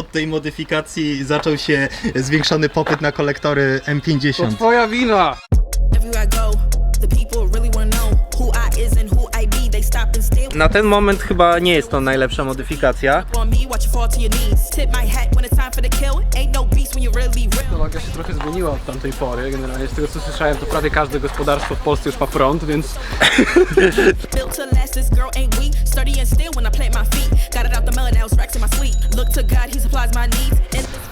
od tej modyfikacji zaczął się zwiększony popyt na kolektory To M50. twoja wina! Everywhere I go, the people Na ten moment chyba nie jest to najlepsza modyfikacja. no. Technologia się trochę zmieniła od tamtej pory. Generalnie z tego co słyszałem, to prawie każde gospodarstwo w Polsce już ma front, więc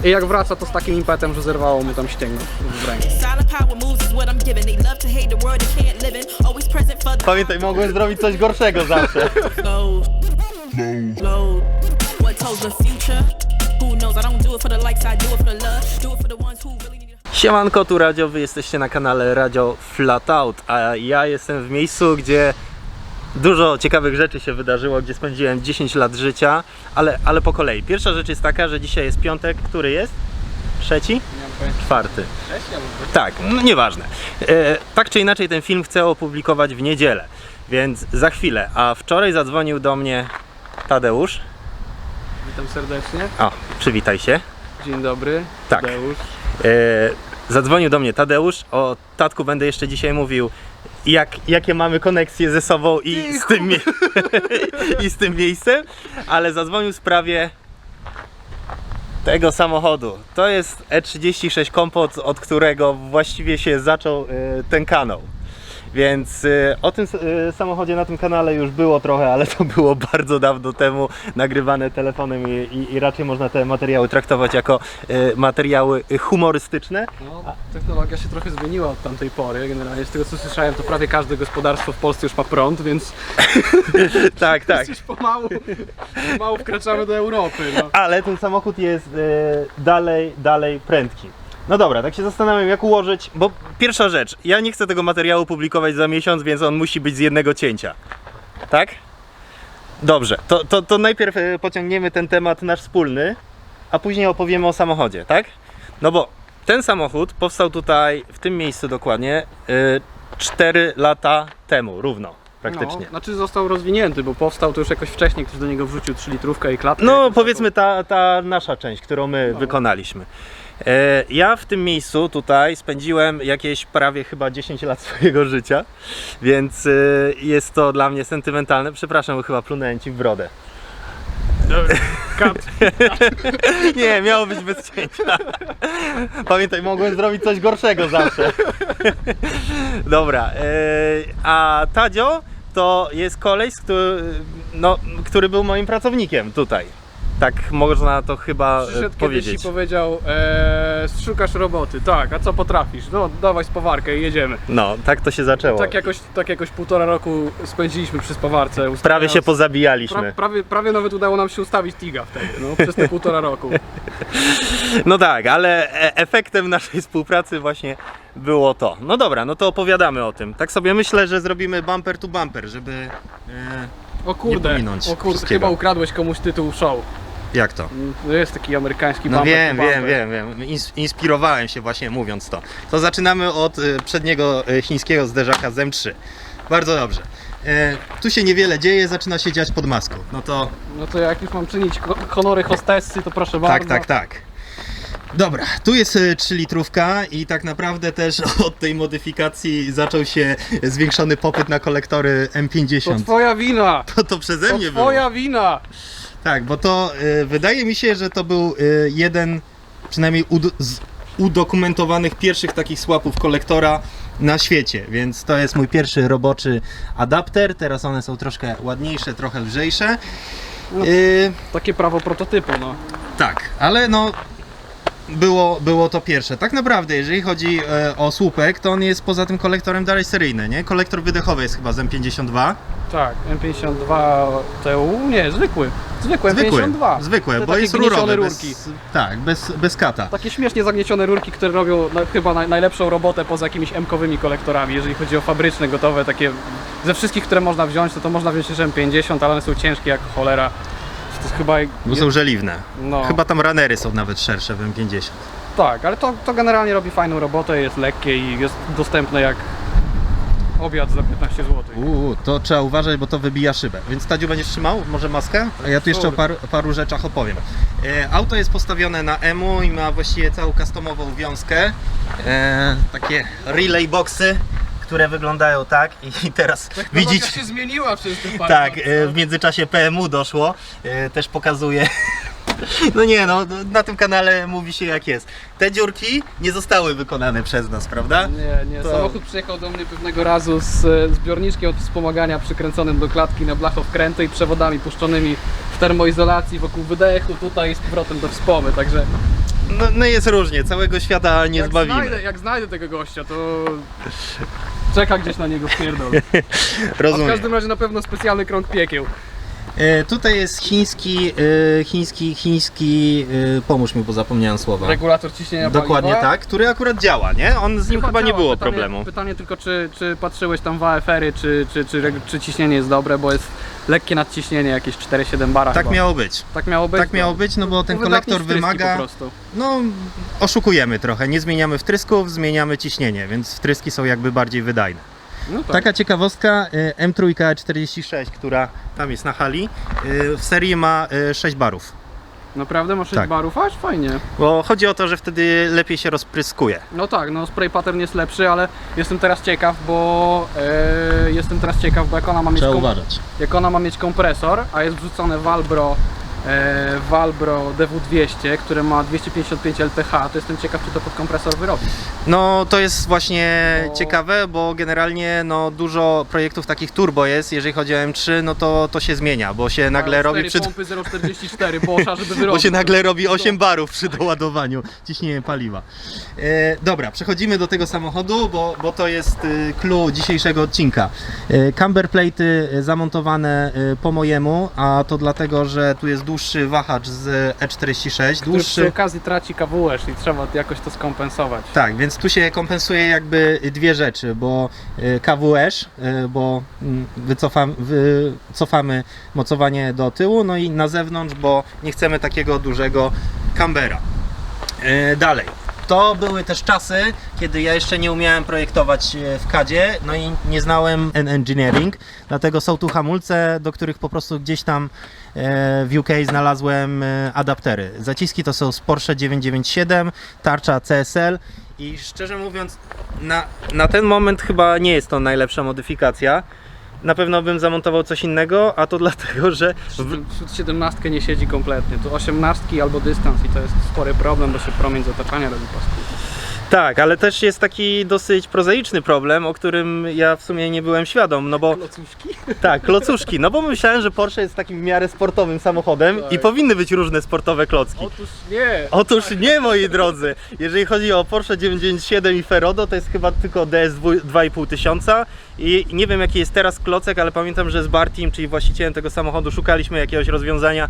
I jak wraca, to z takim impetem, że zerwało mu tam ścięgno w rękę. What I'm giving. They love to hate the world they can't live in. Always present for the Pamiętaj, mogłem zrobić coś gorszego zawsze. flow. Flow. What the future? Who knows? I don't do it for the likes, I do it for the love. Do it for the ones who really need it. Siemanko, tu Radio, wy jesteście na kanale Radio Flatout, a ja jestem w miejscu, gdzie dużo ciekawych rzeczy się wydarzyło, gdzie spędziłem 10 lat życia, ale, ale po kolei. Pierwsza rzecz jest taka, że dzisiaj jest piątek, który jest? Trzeci? Czwarty. Tak, no nieważne. E, tak czy inaczej ten film chcę opublikować w niedzielę, więc za chwilę. A wczoraj zadzwonił do mnie Tadeusz. Witam serdecznie. O, przywitaj się. Dzień dobry. Tak. Tadeusz. E, zadzwonił do mnie Tadeusz. O tatku będę jeszcze dzisiaj mówił, jak, jakie mamy koneksje ze sobą i z, tym i z tym miejscem, ale zadzwonił w sprawie tego samochodu. To jest E36 Kompot, od którego właściwie się zaczął e, ten kanał. Więc e, o tym e, samochodzie na tym kanale już było trochę, ale to było bardzo dawno temu nagrywane telefonem i, i, i raczej można te materiały traktować jako e, materiały humorystyczne. No, technologia się trochę zmieniła od tamtej pory. Generalnie z tego co słyszałem, to prawie każde gospodarstwo w Polsce już ma prąd, więc tak, tak. już pomału, pomału wkraczamy do Europy. No. Ale ten samochód jest dalej, dalej prędki. No dobra, tak się zastanawiam jak ułożyć, bo pierwsza rzecz, ja nie chcę tego materiału publikować za miesiąc, więc on musi być z jednego cięcia. Tak? Dobrze, to, to, to najpierw e, pociągniemy ten temat nasz wspólny, a później opowiemy o samochodzie, tak? No bo ten samochód powstał tutaj, w tym miejscu dokładnie, e, 4 lata temu, równo, praktycznie. No, znaczy został rozwinięty, bo powstał to już jakoś wcześniej, ktoś do niego wrzucił 3 litrówkę i klatkę. No powiedzmy ta, ta nasza część, którą my No. wykonaliśmy. E, ja w tym miejscu tutaj spędziłem jakieś prawie chyba 10 lat swojego życia, więc e, jest to dla mnie sentymentalne. Przepraszam, bo chyba plunąłem ci w brodę. Kat. Nie, miało być bez cięcia. Pamiętaj, mogłem zrobić coś gorszego zawsze. Dobra, e, a Tadzio to jest koleś, który, no, który był moim pracownikiem tutaj. Tak można to chyba e, Przyszedł kiedyś powiedzieć. i powiedział, e, szukasz roboty, tak, a co potrafisz? No dawaj spawarkę i jedziemy. No, tak to się zaczęło. Tak jakoś, tak jakoś półtora roku spędziliśmy przy spawarce. Prawie ustawiając- się pozabijaliśmy. Pra, prawie, prawie nawet udało nam się ustawić Tiga wtedy, no, przez te półtora roku. No tak, ale e- efektem naszej współpracy właśnie było to. No dobra, no to opowiadamy o tym. Tak sobie myślę, że zrobimy bumper to bumper, żeby... E, O kurde, pominąć o kurde, wszystkiego. chyba ukradłeś komuś tytuł show. Jak to? To jest taki amerykański No bumper wiem, to wiem, bumper. wiem, wiem. Ins- inspirowałem się właśnie mówiąc to. To zaczynamy od e, przedniego e, chińskiego zderzaka z M3. Bardzo dobrze. E, tu się niewiele dzieje, zaczyna się dziać pod maską. No to No to jak już mam czynić ko- honory hostessy, to proszę Tak, bardzo. tak, tak. Dobra, tu jest 3 litrówka i tak naprawdę też od tej modyfikacji zaczął się zwiększony popyt na kolektory To M50. twoja wina! To, to przeze To mnie było. twoja wina! Tak, bo to y, wydaje mi się, że to był y, jeden przynajmniej ud- z udokumentowanych pierwszych takich słapów kolektora na świecie, więc to jest mój pierwszy roboczy adapter. Teraz one są troszkę ładniejsze, trochę lżejsze. No. Y, Takie prawo prototypu, no. Tak, ale no było, było to pierwsze. Tak naprawdę, jeżeli chodzi e, o słupek, to on jest poza tym kolektorem dalej seryjny, nie? Kolektor wydechowy jest chyba z M52. Tak, M52 TU, nie, zwykły. Zwykły Zwykły, M52. zwykły, Te bo takie jest gniecione rurowy. rurki. Bez, tak, bez, bez kata. Takie śmiesznie zagniecione rurki, które robią no, chyba naj, najlepszą robotę poza jakimiś M-kowymi kolektorami, jeżeli chodzi o fabryczne, gotowe, takie ze wszystkich, które można wziąć, to, to można wziąć jeszcze M50, ale one są ciężkie jak cholera. To jest chyba... Bo są żeliwne. no, Chyba tam ranery są nawet szersze w M50. Tak, ale to, to generalnie robi fajną robotę, jest lekkie i jest dostępne jak obiad za 15 zł. Uuu, to trzeba uważać, bo to wybija szybę. Więc Tadziu będziesz trzymał? Może maskę? A ja tu jeszcze o paru, paru rzeczach opowiem. E, auto jest postawione na EMU i ma właściwie całą customową wiązkę. E, takie relay boxy, które wyglądają tak i teraz widzicie... się zmieniła przez te parę Tak, lat, e, no. w międzyczasie PMU doszło. E, Też pokazuje. No nie, no na tym kanale mówi się jak jest. Te dziurki nie zostały wykonane przez nas, prawda? Nie, nie. To- Samochód przyjechał do mnie pewnego razu z e, zbiorniczkiem od wspomagania przykręconym do klatki na blachowkręty i przewodami puszczonymi w termoizolacji wokół wydechu, tutaj z powrotem do wspomy, także No, no jest różnie, całego świata nie jak zbawimy. znajdę, jak znajdę tego gościa, to czeka gdzieś na niego wpierdol. A w Rozumiem. każdym razie na pewno specjalny krąg piekieł. E, tutaj jest chiński, e, chiński, chiński, e, pomóż mi, bo zapomniałem słowa. Regulator ciśnienia Dokładnie paliwa. tak, który akurat działa, nie? On z nim chyba nie działa. było pytanie, problemu. Pytanie tylko, czy, czy patrzyłeś tam w AFR-y, czy, czy, czy, czy ciśnienie jest dobre, bo jest lekkie nadciśnienie, jakieś 4,7 bara Tak chyba. miało być. tak miało być? Tak miało być, no bo ten kolektor wtryski wymaga. Po prostu. No, oszukujemy trochę. Nie zmieniamy wtrysków, zmieniamy ciśnienie, więc wtryski są jakby bardziej wydajne. No tak. Taka ciekawostka, y, M3 46, która tam jest na hali, y, w serii ma y, 6 barów. Naprawdę masz 6 Tak. barów? Aż fajnie. Bo chodzi o to, że wtedy lepiej się rozpryskuje. No tak, no spray pattern jest lepszy, ale jestem teraz ciekaw, bo e, jestem teraz ciekaw, bo jak ona ma mieć, kom- uważać. jak ona ma mieć kompresor, a jest wrzucone Valbro Valbro DW200, które ma 255 LTH, to jestem ciekaw, czy to pod kompresor wyrobi. No to jest właśnie Bo- ciekawe, bo generalnie no, dużo projektów takich turbo jest, jeżeli chodzi o M3, no to, to się zmienia, bo się nagle robi przy... pompy 0,44 Boscha, żeby wyrobić. Bo się nagle robi 8 barów przy doładowaniu ciśnieniem paliwa. E, dobra, przechodzimy do tego samochodu, bo, bo to jest e, clue dzisiejszego odcinka. E, camber plate'y e, zamontowane e, po mojemu, a to dlatego, że tu jest dłuższy wahacz z E46, Który przy dłuższy... okazji traci kawułesz i trzeba jakoś to skompensować. Tak, więc tu się kompensuje jakby dwie rzeczy, bo y, KWS, y, bo mm, wycofam, wycofamy mocowanie do tyłu, no i na zewnątrz, bo nie chcemy takiego dużego kambera. Y, Dalej. To były też czasy, kiedy ja jeszcze nie umiałem projektować w CADzie, no i nie znałem N-Engineering, dlatego są tu hamulce, do których po prostu gdzieś tam w UK znalazłem e, adaptery. Zaciski to są z Porsche 997, tarcza CSL i szczerze mówiąc, na, na ten moment chyba nie jest to najlepsza modyfikacja. Na pewno bym zamontował coś innego, a to dlatego, że Wśród 17 nie siedzi kompletnie, to 18 albo dystans i to jest spory problem, bo się promień z otaczania robi paskudny. Tak, ale też jest taki dosyć prozaiczny problem, o którym ja w sumie nie byłem świadom, no bo Klocuszki? tak, klocuszki, no bo myślałem, że Porsche jest takim w miarę sportowym samochodem Tak. i powinny być różne sportowe klocki. Otóż nie! Otóż nie, moi drodzy. Jeżeli chodzi o Porsche 997 i Ferodo, to jest chyba tylko DS 2,5 tysiąca i nie wiem jaki jest teraz klocek, ale pamiętam, że z Bartim, czyli właścicielem tego samochodu, szukaliśmy jakiegoś rozwiązania.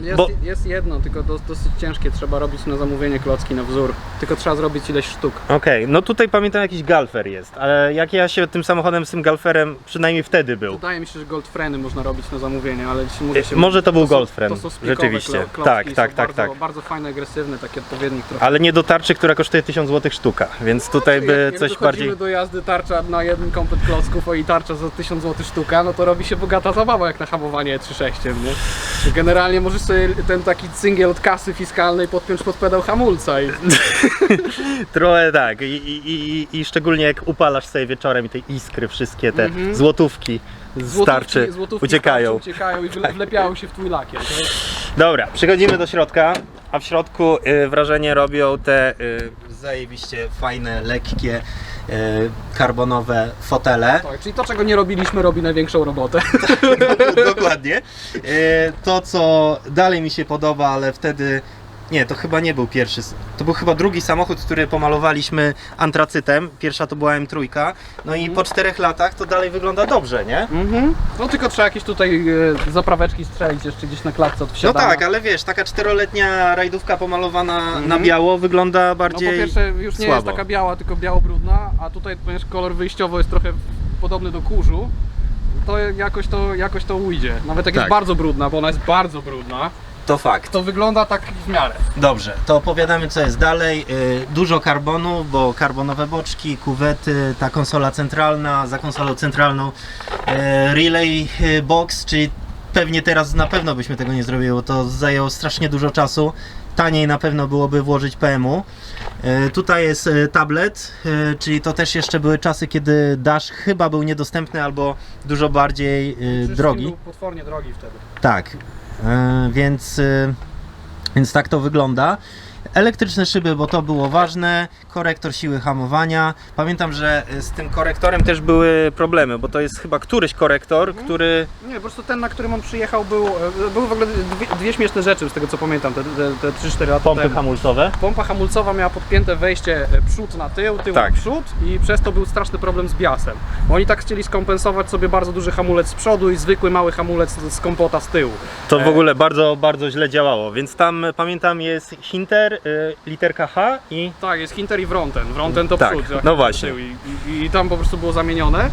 Jest, Bo- jest jedno, tylko dos, dosyć ciężkie, trzeba robić na zamówienie klocki na wzór. Tylko trzeba zrobić ileś sztuk. Okej, no tutaj pamiętam jakiś Galfer jest, ale jak ja się tym samochodem, z tym Galferem, przynajmniej wtedy był. Wydaje mi się, że goldfreny można robić na zamówienie, ale jeśli mówię się... Może to był są- Goldfriend, To są rzeczywiście. klo- Tak, są tak, tak, bardzo, tak. Bardzo fajne, agresywne, taki odpowiednik trochę. Ale nie do tarczy, która kosztuje 1000 zł sztuka, więc tutaj by jak, jak coś bardziej... do jazdy tarcza na jeden komplet klocków i tarcza za 1000 zł sztuka, no to robi się bogata zabawa jak na hamowanie 3.6, nie? Generalnie możesz sobie ten taki cyngiel od kasy fiskalnej podpiąć pod pedał hamulca i Trochę tak I, i, i, i szczególnie jak upalasz sobie wieczorem i te iskry, wszystkie te Mhm. złotówki z tarczy złotówki uciekają. tarczy uciekają i wlepiają się w twój lakier. To jest- Dobra, przechodzimy do środka, a w środku y, wrażenie robią te y, zajebiście fajne, lekkie, y, karbonowe fotele. Tak, czyli to, czego nie robiliśmy, robi największą robotę. Dokładnie. E, To, co dalej mi się podoba, ale wtedy. Nie, to chyba nie był pierwszy. To był chyba drugi samochód, który pomalowaliśmy antracytem. Pierwsza to była M3. No i po czterech latach to dalej wygląda dobrze, nie? Mhm. No tylko trzeba jakieś tutaj e, zapraweczki strzelić jeszcze gdzieś na klatce od No wsiadania. tak, ale wiesz, taka czteroletnia rajdówka pomalowana Mhm. na biało wygląda No bardziej. po pierwsze już nie słabo. jest taka biała, tylko biało-brudna, a tutaj ponieważ kolor wyjściowo jest trochę podobny do kurzu, to jakoś to, jakoś to ujdzie. Nawet jak Tak. jest bardzo brudna, bo ona jest bardzo brudna, To fakt. To wygląda tak w miarę. Dobrze, to opowiadamy co jest dalej. Y, Dużo karbonu, bo karbonowe boczki, kuwety, ta konsola centralna, za konsolą centralną y, relay y, box, czyli pewnie teraz na pewno byśmy tego nie zrobili, bo to zajęło strasznie dużo czasu. Taniej na pewno byłoby włożyć PMU. Tutaj jest tablet, czyli to też jeszcze były czasy, kiedy Dash chyba był niedostępny albo dużo bardziej Przecież drogi. Był potwornie drogi wtedy. Tak, więc, e, więc tak to wygląda. Elektryczne szyby, bo to było ważne, korektor siły hamowania. Pamiętam, że e, z tym korektorem też były problemy, bo to jest chyba któryś korektor, który. Nie, po prostu ten, na którym on przyjechał, był, e, były w ogóle dwie, dwie śmieszne rzeczy z tego co pamiętam, te, te, te 3-4 lata temu. hamulcowe. Pompa hamulcowa miała podpięte wejście e, przód na tył, tył Tak. na przód i przez to był straszny problem z biasem. Oni tak chcieli skompensować sobie bardzo duży hamulec z przodu i zwykły mały hamulec z kompota z tyłu. To w E, ogóle bardzo, bardzo źle działało, więc tam pamiętam jest Hinter, y, literka H i Tak, jest Hinter i Wronten. Wronten to Tak, przód, no właśnie. I, i, I tam po prostu było zamienione.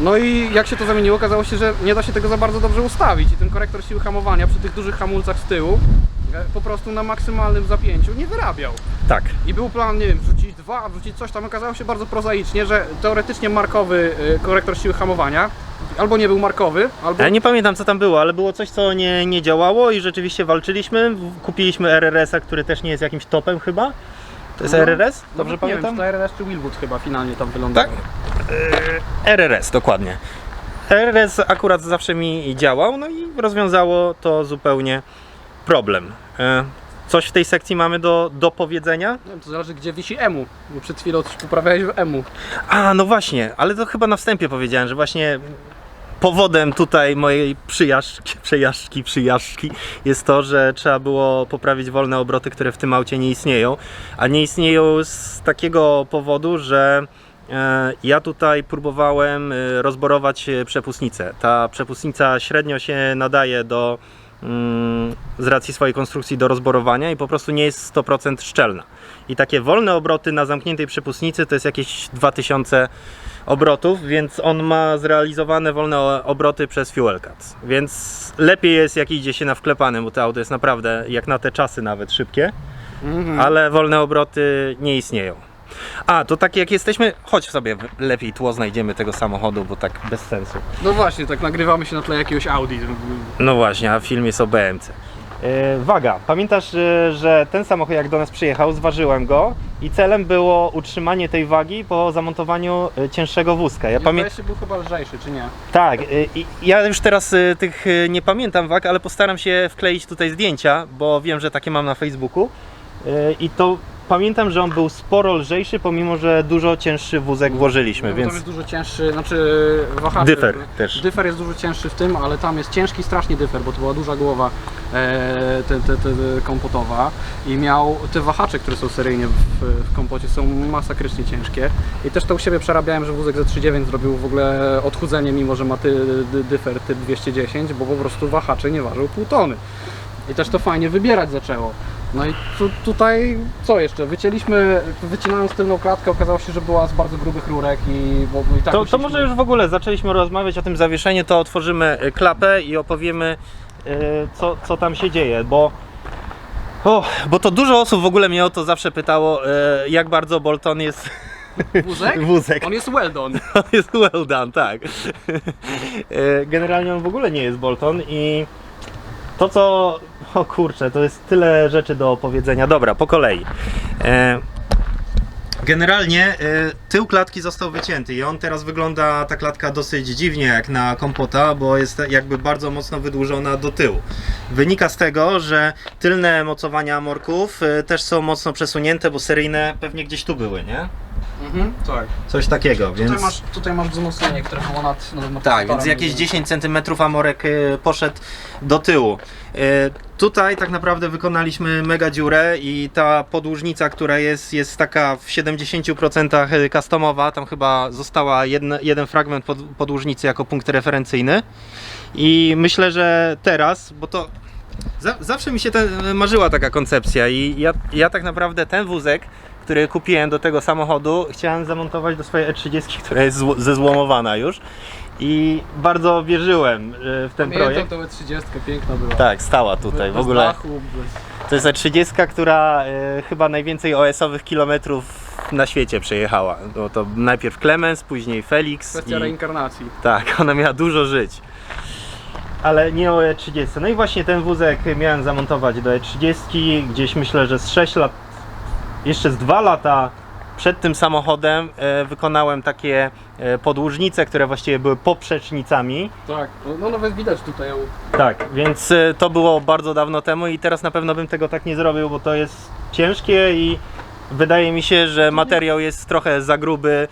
No i jak się to zamieniło, okazało się, że nie da się tego za bardzo dobrze ustawić i ten korektor siły hamowania przy tych dużych hamulcach z tyłu e, po prostu na maksymalnym zapięciu nie wyrabiał. tak. I był plan, nie wiem, wrzucić dwa, wrzucić coś tam. Okazało się bardzo prozaicznie, że teoretycznie markowy y, korektor siły hamowania albo nie był markowy, albo Ja nie pamiętam co tam było, ale było coś co nie, nie działało i rzeczywiście walczyliśmy. Kupiliśmy RRS-a, który też nie jest jakimś topem chyba. To jest No, RRS? Dobrze Nawet nie pamiętam? Wiem, to RRS czy Wilwood chyba finalnie tam wylądował. Tak? RRS, dokładnie. RRS akurat zawsze mi działał, no i rozwiązało to zupełnie problem. E, Coś w tej sekcji mamy do, do powiedzenia? Nie wiem, to zależy gdzie wisi EMU, bo przed chwilą coś poprawiałeś w EMU. A, no właśnie, ale to chyba na wstępie powiedziałem, że właśnie powodem tutaj mojej przyjażdżki, przejażdżki, przyjażdżki jest to, że trzeba było poprawić wolne obroty, które w tym aucie nie istnieją. A nie istnieją z takiego powodu, że e, ja tutaj próbowałem e, rozborować e, przepustnicę. Ta przepustnica średnio się nadaje do mm, z racji swojej konstrukcji do rozborowania i po prostu nie jest 100% szczelna. I takie wolne obroty na zamkniętej przepustnicy to jest jakieś 2000 obrotów, więc on ma zrealizowane wolne obroty przez fuel cut. Więc lepiej jest jak idzie się na wklepanym, bo to auto jest naprawdę jak na te czasy nawet szybkie, Mhm. ale wolne obroty nie istnieją. A, to tak jak jesteśmy, chodź sobie lepiej tło znajdziemy tego samochodu, bo tak bez sensu. No właśnie, tak nagrywamy się na tle jakiegoś Audi. No właśnie, a film jest o BMC. E, waga. Pamiętasz, e, że ten samochód jak do nas przyjechał, zważyłem go i celem było utrzymanie tej wagi po zamontowaniu e, cięższego wózka. Ja się był chyba lżejszy, czy nie? Tak, i ja już teraz tych nie pamiętam wag, ale postaram się wkleić tutaj zdjęcia, bo wiem, że takie mam na Facebooku. I to pamiętam, że on był sporo lżejszy, pomimo że dużo cięższy wózek włożyliśmy, No, więc Tam jest dużo cięższy, znaczy wahacze. dyfer też. Dyfer jest dużo cięższy w tym, ale tam jest ciężki strasznie dyfer, bo to była duża głowa e, te, te, te, kompotowa i miał te wahacze, które są seryjnie w, w kompocie są masakrycznie ciężkie i też to u siebie przerabiałem, że wózek Z39 zrobił w ogóle odchudzenie, mimo że ma ty, dy, dyfer typ 210, bo po prostu wahacze nie ważył pół tony i też to fajnie wybierać zaczęło. No i tu, tutaj co jeszcze? Wycięliśmy, wycinając tylną klatkę, okazało się, że była z bardzo grubych rurek i, bo, i tak To, to może już w ogóle zaczęliśmy rozmawiać o tym zawieszeniu, to otworzymy y, klapę i opowiemy y, co, co tam się dzieje, bo o, bo to dużo osób w ogóle mnie o to zawsze pytało, y, jak bardzo Bolton jest Wózek? wózek. On jest well done. On jest well done, tak. E, Generalnie on w ogóle nie jest Bolton i to co... O kurczę, to jest tyle rzeczy do opowiedzenia. Dobra, po kolei. E, Generalnie y, tył klatki został wycięty i on teraz wygląda ta klatka dosyć dziwnie jak na kompota, bo jest jakby bardzo mocno wydłużona do tyłu. Wynika z tego, że tylne mocowania morków y, też są mocno przesunięte, bo seryjne pewnie gdzieś tu były, nie? Mhm, tak. Coś takiego, więc... Tutaj, masz, tutaj masz wzmocnienie, które było nad, nad Tak, więc jakieś 10 cm amorek y, poszedł do tyłu. Y, Tutaj tak naprawdę wykonaliśmy mega dziurę i ta podłużnica, która jest, jest taka w 70% customowa, tam chyba została jedna, jeden fragment pod, podłużnicy jako punkt referencyjny. I myślę, że teraz, bo to za, zawsze mi się ten, marzyła taka koncepcja i ja, ja tak naprawdę ten wózek, który kupiłem do tego samochodu, chciałem zamontować do swojej E30, która jest zło, zezłomowana już. i bardzo wierzyłem e, w ten projekt. Pamiętam tą 30 piękna była. Tak, stała tutaj w Bez ogóle. Dachu, bez... To jest E30, która e, chyba najwięcej OS-owych kilometrów na świecie przejechała. No to najpierw Clemens, później Felix. Kwestia i- reinkarnacji. Tak, ona miała dużo żyć. Ale nie o E30. No i właśnie ten wózek miałem zamontować do E30. Gdzieś myślę, że z 6 lat, jeszcze z 2 lata przed tym samochodem e, wykonałem takie e, podłużnice, które właściwie były poprzecznicami. Tak, no, no nawet widać tutaj ją. Tak, więc e, to było bardzo dawno temu i teraz na pewno bym tego tak nie zrobił, bo to jest ciężkie i wydaje mi się, że materiał jest trochę za gruby.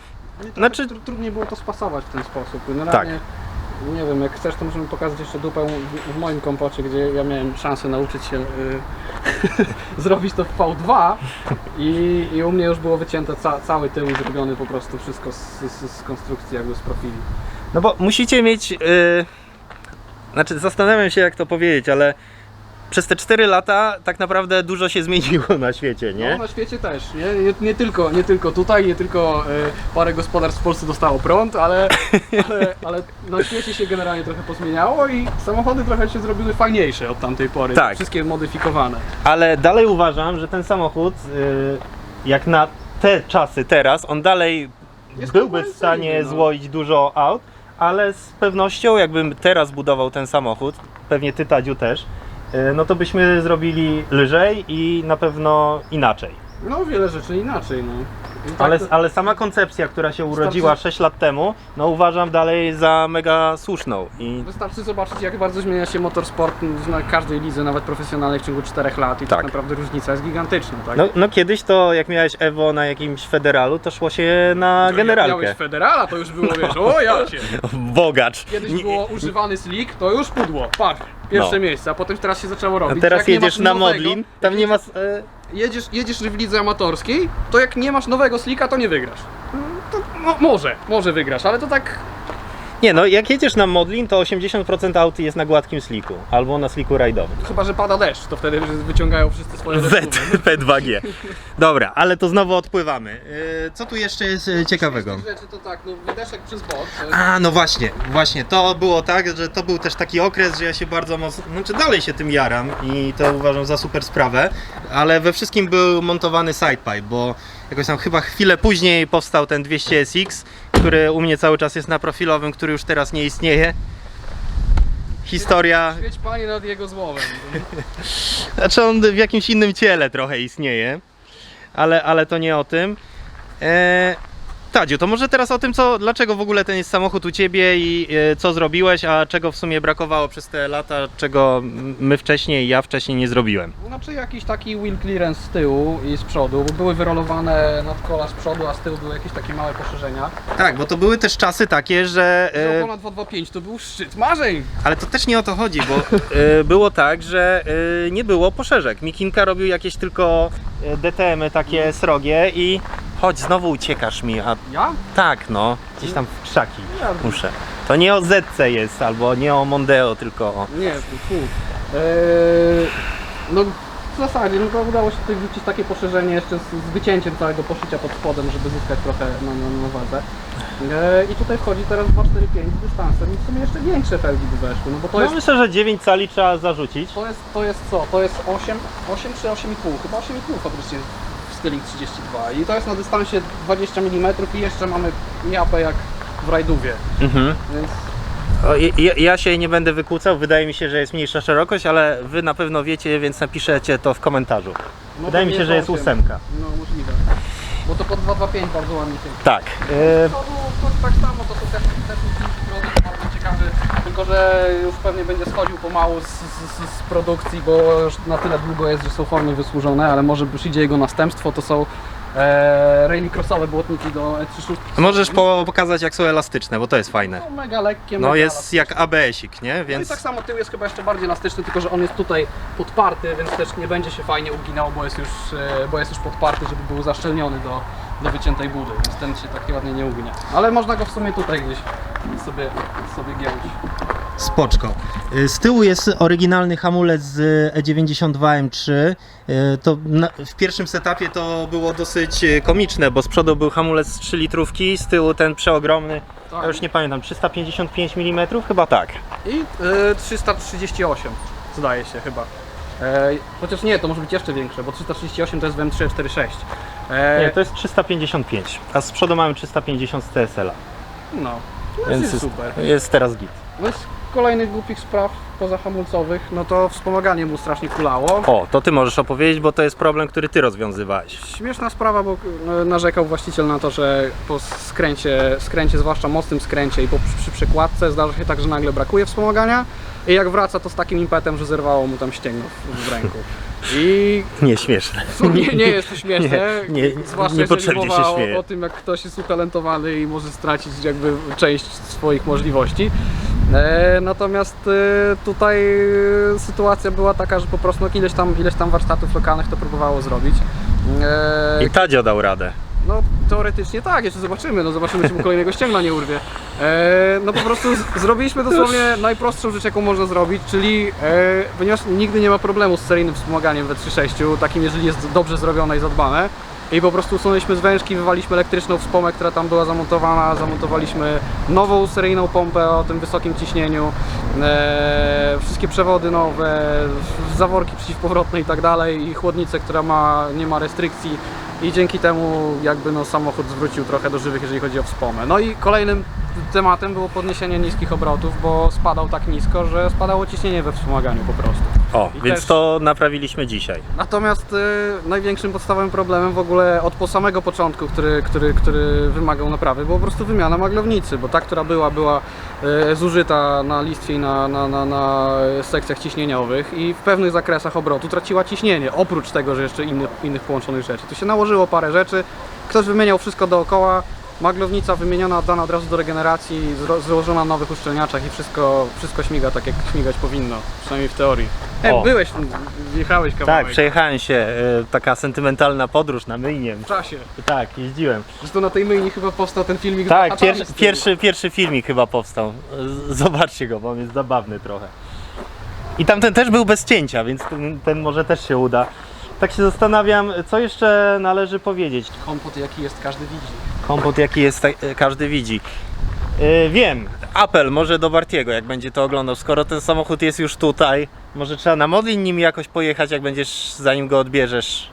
Znaczy- Tr- trudniej było to spasować w ten sposób. Generalnie, nie wiem, jak chcesz, to możemy pokazać jeszcze dupę w, moim kompocie, gdzie ja miałem szansę nauczyć się y, zrobić to w V2 i, i u mnie już było wycięte ca, cały tył zrobiony po prostu wszystko z, z, z konstrukcji jakby z profili. No bo musicie mieć. Yy, znaczy, zastanawiam się, jak to powiedzieć, ale przez te 4 lata tak naprawdę dużo się zmieniło na świecie, nie? No na świecie też, nie, nie, nie, tylko, nie tylko tutaj, nie tylko y, parę gospodarstw w Polsce dostało prąd, ale, ale, ale na świecie się generalnie trochę pozmieniało i samochody trochę się zrobiły fajniejsze od tamtej pory. Tak. Wszystkie modyfikowane. Ale dalej uważam, że ten samochód, yy, jak na te czasy teraz, on dalej Jest byłby w stanie no. złoić dużo aut, ale z pewnością, jakbym teraz budował ten samochód, pewnie ty Tadziu też, no to byśmy zrobili lżej i na pewno inaczej. No wiele rzeczy inaczej, no. Tak Ale, to- ale sama koncepcja, która się urodziła 6 lat temu, no uważam dalej za mega słuszną. I Wystarczy zobaczyć, jak bardzo zmienia się motorsport na każdej lidze, nawet profesjonalnej w ciągu 4 lat i tak, Tak. naprawdę różnica jest gigantyczna, tak? no, no kiedyś to jak miałeś Evo na jakimś federalu, to szło się na Jak generalkę. miałeś federala, to już było, wiesz, o ja cię. Bogacz. Kiedyś było używany slick, to już pudło, patrz, pierwsze No. miejsce, a potem teraz się zaczęło A robić. teraz Jak nie jedziesz masz na nowego- Modlin, tam nie ma... s- E, jedziesz, jedziesz w lidze amatorskiej, to jak nie masz nowego slika, to nie wygrasz. To, może, może wygrasz, ale to tak. Nie no, jak jedziesz na Modlin, to 80% aut jest na gładkim sliku, albo na sliku rajdowym. Chyba, że pada deszcz, to wtedy wyciągają wszyscy swoje Z, deszczowe. P2G. Dobra, ale to znowu odpływamy. E, Co tu jeszcze jest e, ciekawego? Z rzeczy to tak, no wydeszek przez bok. to jest- A, no właśnie, właśnie, to było tak, że to był też taki okres, że ja się bardzo mocno, znaczy dalej się tym jaram i to uważam za super sprawę, ale we wszystkim był montowany sidepipe, bo Jakoś tam chyba chwilę później powstał ten 200SX, który u mnie cały czas jest na profilowym, który już teraz nie istnieje. Historia, Świeć panie nad jego złowem. znaczy on w jakimś innym ciele trochę istnieje, ale, ale to nie o tym. E, Tadziu, to może teraz o tym, co, dlaczego w ogóle ten jest samochód u Ciebie i e, co zrobiłeś, a czego w sumie brakowało przez te lata, czego my wcześniej, ja wcześniej nie zrobiłem. Znaczy jakiś taki wheel clearance z tyłu i z przodu, bo były wyrolowane nadkola z przodu, a z tyłu były jakieś takie małe poszerzenia. tak, bo to były też Czasy takie, że... E, ponad 225 to był szczyt marzeń. ale to też nie o to chodzi, bo E, było tak, że e, nie było poszerzek. Mikinka robił jakieś tylko e, DTM-y takie srogie i chodź, znowu uciekasz mi, a Ja? tak no, gdzieś tam w krzaki muszę. To nie o Zetce jest, albo nie o Mondeo, tylko o... Nie, fu. Eee, no w zasadzie no to udało się tutaj wrzucić takie poszerzenie jeszcze z, z wycięciem całego poszycia pod spodem, żeby zyskać trochę na, na, na wadze. Eee, I tutaj wchodzi teraz 245 z dystansem i w sumie jeszcze większe felgi by weszły, no bo to No jest myślę, że 9 cali trzeba zarzucić. To jest, to jest co? To jest 8, 8 czy 8,5? Chyba 8,5 fabrycznie w Styling 32 i to jest na dystansie 20 mm i jeszcze mamy japę jak w rajdówie, Mhm. więc O, ja, ja się nie będę wykłócał, wydaje mi się, że jest mniejsza szerokość, ale wy na pewno wiecie, więc napiszecie to w komentarzu. no Wydaje mi pewnie się, że jest 8. ósemka. No możliwe. Bo to pod 225 bardzo ładnie się. Tak. E, przodu to tak samo, to są też, ciekawy, tylko że już pewnie będzie schodził pomału z, z, z produkcji, bo już na tyle długo jest, że są formy wysłużone, ale może przyjdzie jego następstwo, to są e, rallycrossowe błotniki do E E36. możesz po, pokazać jak są elastyczne, bo to jest fajne. No, mega lekkie, No mega jest jak ABS-ik, nie? No i Więc tak samo tył jest chyba jeszcze bardziej elastyczny, tylko że on jest tutaj podparty, więc też nie będzie się fajnie uginał, bo jest już, e, bo jest już podparty, żeby był zaszczelniony do, do wyciętej budy, więc ten się tak ładnie nie ugnie. Ale można go w sumie tutaj gdzieś sobie, sobie giąć. Spoczko. Y, Z tyłu jest oryginalny hamulec z E E92 M3. Y, To w pierwszym setupie to było dosyć e, komiczne, bo z przodu był hamulec z 3 litrówki, z tyłu ten przeogromny, Tak. ja już nie pamiętam, 355 mm? Chyba tak. I e, 338 zdaje się chyba. E, chociaż nie, to może być jeszcze większe, bo 338 to jest w M346. E, Nie, to jest 355, a z przodu mamy 350 z TSL-a, No, więc więc jest, super. jest teraz git. No z kolejnych głupich spraw pozahamulcowych, no to wspomaganie mu strasznie kulało. O, to ty możesz opowiedzieć, bo to jest problem, który ty rozwiązywałeś. Śmieszna sprawa, bo e, narzekał właściciel na to, że po skręcie, skręcie zwłaszcza mocnym skręcie i po, przy, przekładce zdarza się tak, że nagle brakuje wspomagania i jak wraca to z takim impetem, że zerwało mu tam ścięgno w ręku. I Nie, śmieszne. nie, nie jest to śmieszne, Nie, nie, zwłaszcza niepotrzebnie jeżeli się mowa o, o tym, jak ktoś jest utalentowany i może stracić jakby część swoich możliwości. E, natomiast e, tutaj e, sytuacja była taka, że po prostu no, ileś, tam, ileś tam warsztatów lokalnych to próbowało zrobić. E, I Tadzio dał radę. No teoretycznie tak, jeszcze zobaczymy, no zobaczymy czy mu kolejnego ścięgna nie urwie. E, no po prostu z, zrobiliśmy dosłownie najprostszą rzecz jaką można zrobić, czyli e, ponieważ nigdy nie ma problemu z seryjnym wspomaganiem we 3.6, takim jeżeli jest dobrze zrobione i zadbane. I po prostu usunęliśmy zwężki, wywaliśmy elektryczną wspomę, która tam była zamontowana, zamontowaliśmy nową seryjną pompę o tym wysokim ciśnieniu, e, wszystkie przewody nowe, zaworki przeciwpowrotne i tak dalej i chłodnicę, która ma, nie ma restrykcji i dzięki temu jakby no, samochód zwrócił trochę do żywych, jeżeli chodzi o wspomę. No i kolejnym tematem było podniesienie niskich obrotów, bo spadał tak nisko, że spadało ciśnienie we wspomaganiu po prostu. O, I więc też- to naprawiliśmy dzisiaj. Natomiast y, największym podstawowym problemem w ogóle od po samego początku, który, który, który wymagał naprawy, była po prostu wymiana maglownicy, bo ta, która była, była y, zużyta na listwie i na, na, na, na sekcjach ciśnieniowych i w pewnych zakresach obrotu traciła ciśnienie, oprócz tego, że jeszcze innych, innych połączonych rzeczy. Tu się nałożyło parę rzeczy, ktoś wymieniał wszystko dookoła, maglownica wymieniona, oddana od razu do regeneracji, złożona na nowych uszczelniaczach i wszystko, wszystko śmiga tak, jak śmigać powinno, przynajmniej w teorii. E, O. byłeś, wjechałeś kawałek. Tak, przejechałem się, e, taka sentymentalna podróż na myjnie. W czasie. Tak, jeździłem. Zresztą na tej myjni chyba powstał ten filmik z Tak, tyłu. pierwszy, pierwszy filmik chyba powstał. Z- Zobaczcie go, bo on jest zabawny trochę. I tamten też był bez cięcia, więc ten, ten może też się uda. Tak się zastanawiam, co jeszcze należy powiedzieć. Kompot jaki jest, każdy widzi. Kompot jaki jest, każdy widzi. Yy, wiem, apel może do Bartiego, jak będzie to oglądał. Skoro ten samochód jest już tutaj, może trzeba na Modlin nim jakoś pojechać, jak będziesz, zanim go odbierzesz.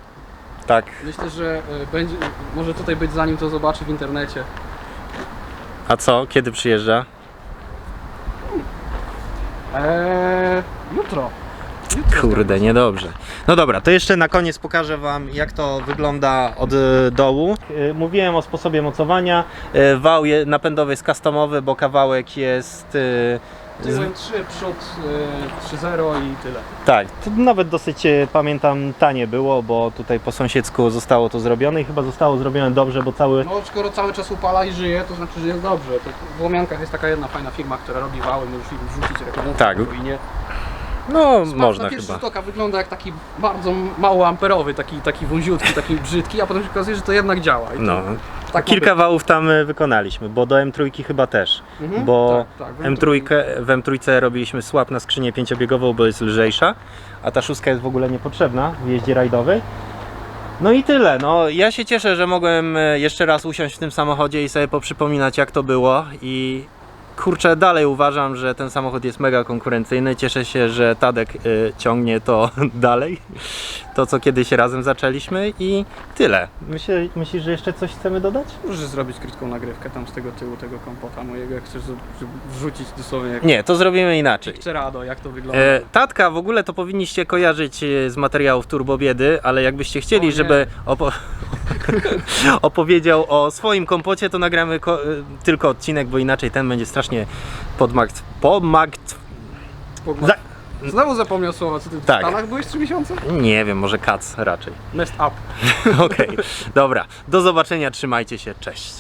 Tak. Myślę, że e, będzie, może tutaj być zanim to zobaczy w internecie. A co? Kiedy przyjeżdża? Eee, jutro. Kurde, niedobrze. No dobra, to jeszcze na koniec pokażę Wam, jak to wygląda od e, dołu. E, Mówiłem o sposobie mocowania. E, Wał napędowy jest customowy, bo kawałek jest... Tyłem 3, przód e, 3.0 i tyle. Tak, to nawet dosyć pamiętam tanie było, bo tutaj po sąsiedzku zostało to zrobione i chyba zostało zrobione dobrze, bo cały... No skoro cały czas upala i żyje, to znaczy, że jest dobrze. W Łomiankach jest taka jedna fajna firma, która robi wały, możesz im wrzucić reklamówkę Tak. i nie. No, można na pierwszy chyba. rzut oka wygląda jak taki bardzo mało amperowy, taki, taki wąziutki, taki brzydki, a potem się okazuje, że to jednak działa. I to No, tak kilka wałów tam e, wykonaliśmy, bo do M3 chyba też. Mhm, bo tak, tak, w M3, w M3 robiliśmy słab na skrzynię pięciobiegową, bo jest lżejsza, a ta szóstka jest w ogóle niepotrzebna w jeździe rajdowej. No i tyle. No, ja się cieszę, że mogłem e, jeszcze raz usiąść w tym samochodzie i sobie poprzypominać jak to było i kurczę, dalej uważam, że ten samochód jest mega konkurencyjny. Cieszę się, że Tadek y, ciągnie to dalej. To, co kiedyś razem zaczęliśmy i tyle. Myślę, myślisz, że jeszcze coś chcemy dodać? Możesz zrobić krótką nagrywkę tam z tego tyłu, tego kompota mojego, jak chcesz wrzucić dosłownie jak Nie, to zrobimy inaczej. Cerado, jak to wygląda. E, tatka w ogóle to powinniście kojarzyć e, z materiałów Turbo Biedy, ale jakbyście chcieli, O żeby opo- opowiedział o swoim kompocie, to nagramy ko- e, tylko odcinek, bo inaczej ten będzie strasznie podmakt... podmakt... Pogma- za- Znowu zapomniał słowa, co ty w Tak. Stanach byłeś 3 miesiące? Nie wiem, może kac raczej. Messed up. Okej, dobra. Do zobaczenia, trzymajcie się, cześć.